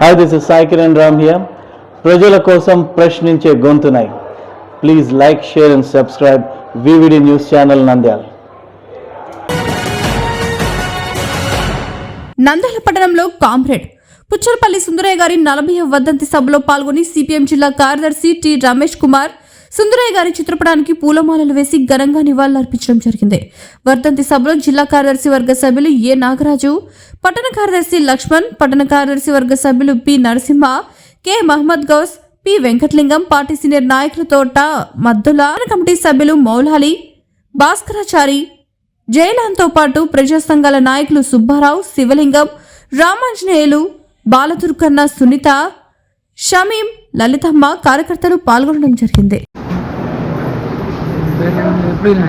Hi this is Sai Kiran Ram here ప్రజల కోసం ప్రశ్నించే గొంతునై. Please like share and subscribe VVD news channel Nandyal Nandyal పట్టణంలో comrade. పుచ్చరపల్లి Sundarayya గారి నలభై వర్ధంతి సభలో పాల్గొని సిపిఎం జిల్లా కార్యదర్శి టి రమేష్ కుమార్ సుందరయ్య గారి చిత్రపటానికి పూలమాలలు వేసి ఘనంగా నివాళులర్పించడం జరిగింది. వర్ధంతి సభలో జిల్లా కార్యదర్శి వర్గ సభ్యులు ఏ నాగరాజు పట్టణ కార్యదర్శి లక్ష్మణ్ పట్టణ కార్యదర్శి వర్గ సభ్యులు P Narasimha K Mohammed Ghouse P Venkatalingam party senior నాయకుల తోట మద్దుల కమిటీ సభ్యులు మౌలాలి భాస్కరాచారి జయలాన్తో పాటు ప్రజా సంఘాల నాయకులు సుబ్బారావు శివలింగం రామాంజనేయులు బాలదుర్గన్న సునీత షమీం లలితమ్మ కార్యకర్తలు పాల్గొనడం జరిగింది. ఎప్పుడు ఇలా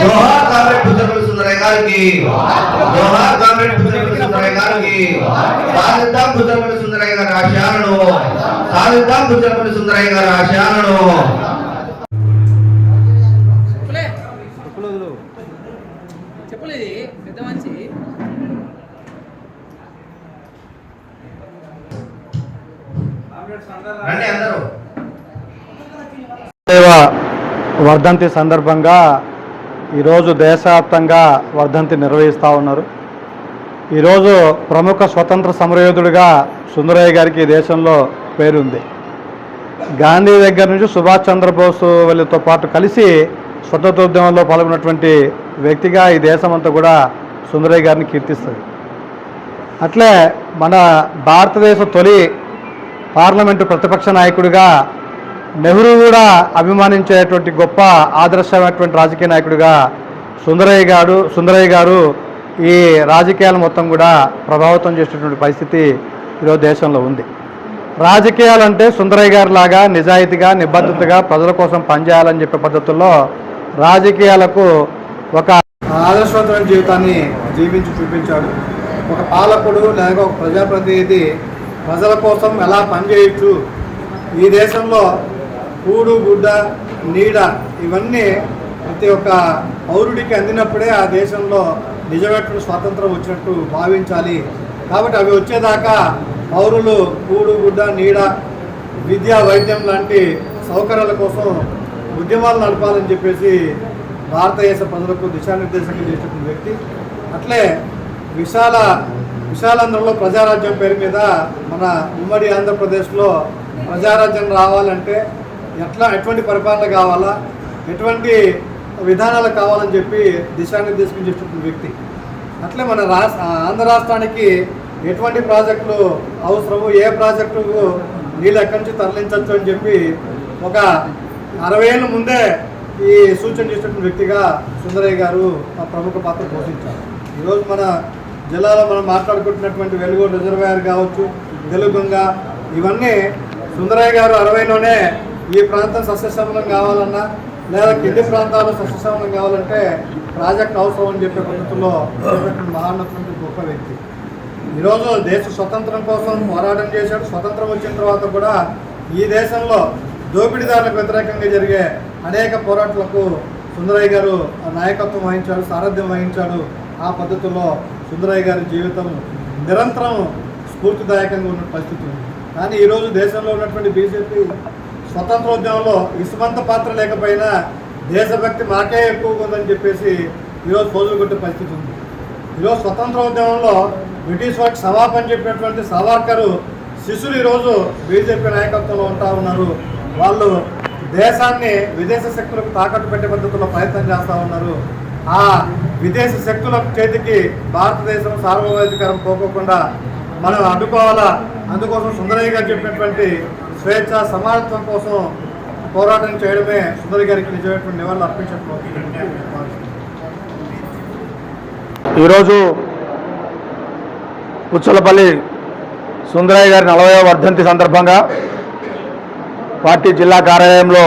జోహార్ కామ్రేడ్ పుచ్చపల్లి సుందరయ్య గారికి జోహార్ కామ్రేడ్ పుచ్చపల్లి సుందరయ్య గారికి సాధిద్దాం పుచ్చపల్లి సుందరయ్య గారి ఆశయాలను సాధిద్దాం పుచ్చపల్లి సుందరయ్య గారి ఆశయాలను రండి అందరూ. వర్ధంతి సందర్భంగా ఈరోజు దేశవ్యాప్తంగా వర్ధంతి నిర్వహిస్తూ ఉన్నారు. ఈరోజు ప్రముఖ స్వతంత్ర సమరయోధుడిగా సుందరయ్య గారికి దేశంలో పేరుంది. గాంధీ దగ్గర నుంచి సుభాష్ చంద్రబోస్ వాళ్ళతో పాటు కలిసి స్వతంత్రోద్యమంలో పాల్గొన్నటువంటి వ్యక్తిగా ఈ దేశమంతా కూడా సుందరయ్య గారిని కీర్తిస్తుంది. అట్లే మన భారతదేశ తొలి పార్లమెంటు ప్రతిపక్ష నాయకుడిగా నెహ్రూ కూడా అభిమానించేటువంటి గొప్ప ఆదర్శమైనటువంటి రాజకీయ నాయకుడిగా సుందరయ్య గారు సుందరయ్య గారు ఈ రాజకీయాలు మొత్తం కూడా ప్రభావితం చేసేటువంటి పరిస్థితి ఈరోజు దేశంలో ఉంది. రాజకీయాలంటే సుందరయ్య గారి లాగా నిజాయితీగా నిబద్ధతగా ప్రజల కోసం పనిచేయాలని చెప్పే పద్ధతుల్లో రాజకీయాలకు ఒక ఆదర్శవంతమైన జీవితాన్ని జీవించి చూపించాడు. ఒక పాలకుడు లేక ఒక ప్రజాప్రతినిధి ప్రజల కోసం ఎలా పనిచేయచ్చు? ఈ దేశంలో కూడు గుడ్డ నీడ ఇవన్నీ ప్రతి ఒక్క పౌరుడికి అందినప్పుడే ఆ దేశంలో నిజమైనటువంటి స్వాతంత్రం వచ్చినట్టు భావించాలి. కాబట్టి అవి వచ్చేదాకా పౌరులు కూడు గుడ్డ నీడ విద్య వైద్యం లాంటి సౌకర్యాల కోసం ఉద్యమాలు నడపాలని చెప్పేసి భారతదేశ ప్రజలకు దిశానిర్దేశం చేసినటువంటి వ్యక్తి. అట్లే విశాల విశాలాంధ్రలో ప్రజారాజ్యం పేరు మీద మన ఉమ్మడి ఆంధ్రప్రదేశ్లో ప్రజారాజ్యం రావాలంటే ఎట్లా ఎటువంటి పరిపాలన కావాలా ఎటువంటి విధానాలు కావాలని చెప్పి దిశానిర్దేశం చేసినటువంటి వ్యక్తి. అట్లే మన రాష్ట్ర ఆంధ్ర రాష్ట్రానికి ఎటువంటి ప్రాజెక్టులు అవసరము ఏ ప్రాజెక్టుకు నీళ్ళు ఎక్కడి నుంచి తరలించవచ్చు అని చెప్పి ఒక అరవై ఏళ్ళ ముందే ఈ సూచన చేసినటువంటి వ్యక్తిగా సుందరయ్య గారు ఆ ప్రముఖ పాత్ర పోషించారు. ఈరోజు మన జిల్లాలో మనం మాట్లాడుకుంటున్నటువంటి వెలుగు రిజర్వాయర్ కావచ్చు తెలుగుంగ ఇవన్నీ సుందరయ్య గారు అరవైలోనే ఈ ప్రాంతం సస్యశ్యామలం కావాలన్నా లేదా కింది ప్రాంతాలు సస్యశ్యామలం కావాలంటే ప్రాజెక్ట్ అవసరం అని చెప్పే పద్ధతుల్లో చేపట్టిన మహాన్నటువంటి గొప్ప వ్యక్తి. ఈరోజు దేశ స్వతంత్రం కోసం పోరాటం చేశాడు. స్వతంత్రం వచ్చిన తర్వాత కూడా ఈ దేశంలో దోపిడీదారులకు వ్యతిరేకంగా జరిగే అనేక పోరాటాలకు సుందరయ్య గారు నాయకత్వం వహించాడు సారథ్యం వహించాడు ఆ పద్ధతిలో సుందరయ్య గారి జీవితం నిరంతరం స్ఫూర్తిదాయకంగా ఉన్న పరిస్థితి ఉంది. కానీ ఈరోజు దేశంలో ఉన్నటువంటి బీజేపీ స్వతంత్రోద్యమంలో ఇసుమంత పాత్ర లేకపోయినా దేశభక్తి మాకే ఎక్కువగా ఉందని చెప్పేసి ఈరోజు పోజులు కొట్టే పరిస్థితి ఉంది. ఈరోజు స్వతంత్రోద్యమంలో బ్రిటిష్ వారికి సమాపన చెప్పినటువంటి సవార్కరు శిశులు ఈరోజు బీజేపీ నాయకత్వంలో ఉంటా ఉన్నారు. వాళ్ళు దేశాన్ని విదేశ శక్తులకు తాకట్టు పెట్టే పద్ధతిలో ప్రయత్నం చేస్తూ ఉన్నారు. ఆ విదేశ శక్తుల చేతికి భారతదేశం సార్వభౌమాధికారం పోకోకుండా మనం అడ్డుకోవాలా? అందుకోసం సుందరయ్య గారు చెప్పినటువంటి స్వేచ్ఛ సమానత్వం కోసం పోరాటం చేయడమే సుందరయ్య గారికి నిజమైనటువంటి నివాళులు అర్పించడం ఈరోజు పుచ్చలపల్లి సుందరయ్య గారి నలభై వర్ధంతి సందర్భంగా పార్టీ జిల్లా కార్యాలయంలో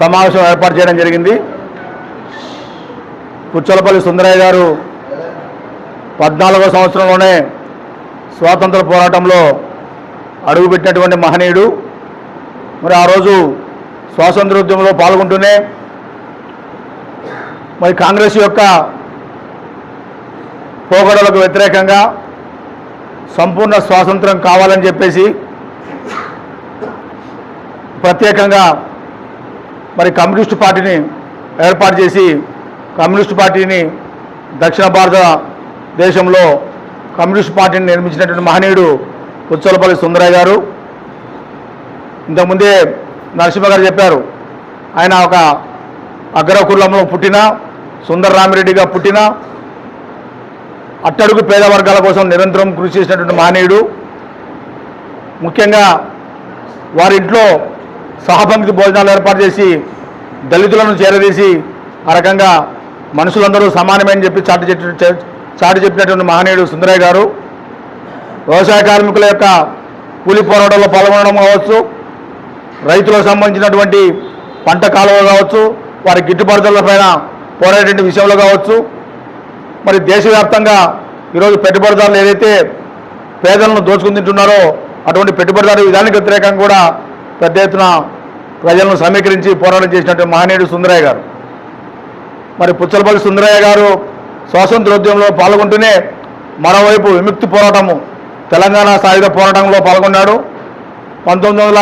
సమావేశం ఏర్పాటు చేయడం జరిగింది. పుచ్చలపల్లి సుందరయ్య గారు పద్నాలుగో సంవత్సరంలోనే స్వాతంత్ర పోరాటంలో అడుగుపెట్టినటువంటి మహనీయుడు. మరి ఆ రోజు స్వాతంత్రోద్యమంలో పాల్గొంటూనే మరి కాంగ్రెస్ యొక్క పోగడలకు వ్యతిరేకంగా సంపూర్ణ స్వాతంత్రం కావాలని చెప్పేసి ప్రత్యేకంగా మరి కమ్యూనిస్టు పార్టీని ఏర్పాటు చేసి కమ్యూనిస్టు పార్టీని దక్షిణ భారత దేశంలో కమ్యూనిస్ట్ పార్టీని నిర్మించినటువంటి మహనీయుడు ఉచ్చలపల్లి సుందరయ్య గారు. ఇంతకుముందే నరసింహ గారు చెప్పారు ఆయన ఒక అగ్రకులంలో పుట్టిన సుందర రామిరెడ్డిగా పుట్టిన అట్టడుగు పేద వర్గాల కోసం నిరంతరం కృషి చేసినటువంటి మహనీయుడు. ముఖ్యంగా వారి ఇంట్లో సహపంక్తి భోజనాలు ఏర్పాటు చేసి దళితులను చేరదీసి ఆ రకంగా మనుషులందరూ సమానమని చెప్పి చాటి చెప్పి చాటి చెప్పినటువంటి మహనీయుడు సుందరయ్య గారు వ్యవసాయ కార్మికుల యొక్క కూలి పోరాటంలో పాల్గొనడం కావచ్చు రైతులకు సంబంధించినటువంటి పంట కాలువ కావచ్చు వారి గిట్టుబడుదల పైన పోరాడే విషయంలో కావచ్చు మరి దేశవ్యాప్తంగా ఈరోజు పెట్టుబడిదారులు ఏదైతే పేదలను దోచుకుని తింటున్నారో అటువంటి పెట్టుబడిదారు విధానికి వ్యతిరేకంగా కూడా పెద్ద ఎత్తున ప్రజలను సమీకరించి పోరాటం చేసినటువంటి మహనీయుడు సుందరయ్య గారు. మరి పుచ్చలపల్లి సుందరయ్య గారు స్వాతంత్రోద్యమంలో పాల్గొంటూనే మరోవైపు విముక్తి పోరాటము తెలంగాణ సాయుధ పోరాటంలో పాల్గొన్నాడు. పంతొమ్మిది వందల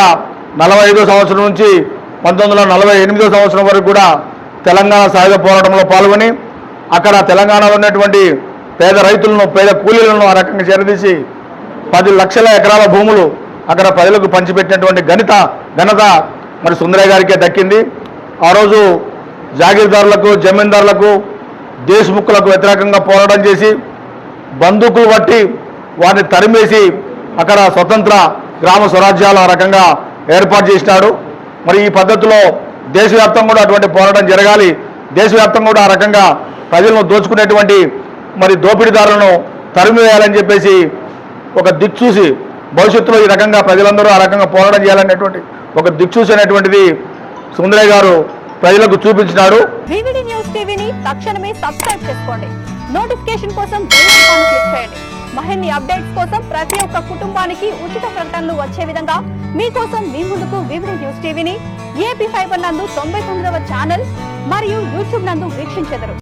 నలభై ఐదో సంవత్సరం నుంచి పంతొమ్మిది వందల నలభై ఎనిమిదో సంవత్సరం వరకు కూడా తెలంగాణ సాయుధ పోరాటంలో పాల్గొని అక్కడ తెలంగాణలో ఉన్నటువంటి పేద రైతులను పేద కూలీలను ఆ రకంగా చేరదీసి పది లక్షల ఎకరాల భూములు అక్కడ ప్రజలకు పంచిపెట్టినటువంటి ఘనత ఘనత మరి సుందరయ్య గారికే దక్కింది. ఆ రోజు జాగీర్దారులకు జమీందారులకు దేశముక్కులకు వ్యతిరేకంగా పోరాటం చేసి బందూకులు పట్టి వారిని తరిమేసి అక్కడ స్వతంత్ర గ్రామ స్వరాజ్యాలు ఆ రకంగా ఏర్పాటు చేసినాడు. మరి ఈ పద్ధతిలో దేశవ్యాప్తంగా కూడా అటువంటి పోరాటం జరగాలి. దేశవ్యాప్తంగా కూడా ఆ రకంగా ప్రజలను దోచుకునేటువంటి మరి దోపిడీదారులను తరిమివేయాలని చెప్పేసి ఒక దిక్చూసి భవిష్యత్తులో ఈ రకంగా ప్రజలందరూ ఆ రకంగా పోరాటం చేయాలనేటువంటి ఒక దిక్చూసి అనేటువంటిది సుందరయ్య గారు ప్రజలకు చూపించినాడు. న్యూస్ టీవీని తక్షణమే సబ్స్క్రైబ్ చేసుకోండి. నోటిఫికేషన్ కోసం క్లిక్ చేయండి. మరిన్ని అప్డేట్స్ కోసం ప్రతి ఒక్క కుటుంబానికి ఉచిత ప్రకటనలు వచ్చే విధంగా మీకోసం మీ ముందుకు వివిధ న్యూస్ టీవీని ఏపీ ఫైబర్ నందు తొంభై తొమ్మిదవ ఛానల్ మరియు యూట్యూబ్ నందు వీక్షించెదరు.